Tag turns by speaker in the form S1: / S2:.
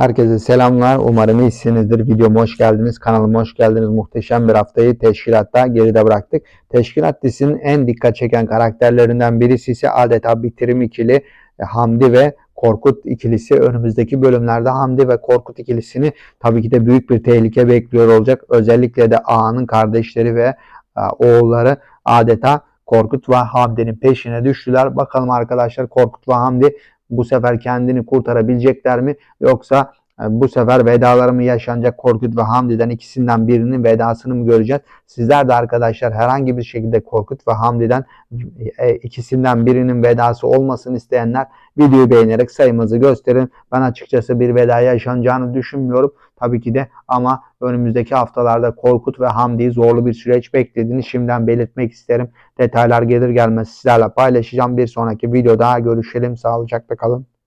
S1: Herkese selamlar. Umarım iyisinizdir. Videoma hoş geldiniz. Kanalıma hoş geldiniz. Muhteşem bir haftayı teşkilatta geride bıraktık. Teşkilat dizisinin en dikkat çeken karakterlerinden birisi ise adeta bitirim ikili e, Hamdi ve Korkut ikilisi. Önümüzdeki bölümlerde Hamdi ve Korkut ikilisini tabii ki de büyük bir tehlike bekliyor olacak. Özellikle de Ağa'nın kardeşleri ve e, oğulları adeta Korkut ve Hamdi'nin peşine düştüler. Bakalım arkadaşlar Korkut ve Hamdi bu sefer kendini kurtarabilecekler mi? Yoksa bu sefer vedaları mı yaşanacak Korkut ve Hamdi'den ikisinden birinin vedasını mı göreceğiz? Sizler de arkadaşlar herhangi bir şekilde Korkut ve Hamdi'den e, ikisinden birinin vedası olmasını isteyenler videoyu beğenerek sayımızı gösterin. Ben açıkçası bir veda yaşanacağını düşünmüyorum. Tabii ki de ama önümüzdeki haftalarda Korkut ve Hamdi'yi zorlu bir süreç beklediğini şimdiden belirtmek isterim. Detaylar gelir gelmez sizlerle paylaşacağım. Bir sonraki videoda görüşelim. Sağlıcakla kalın.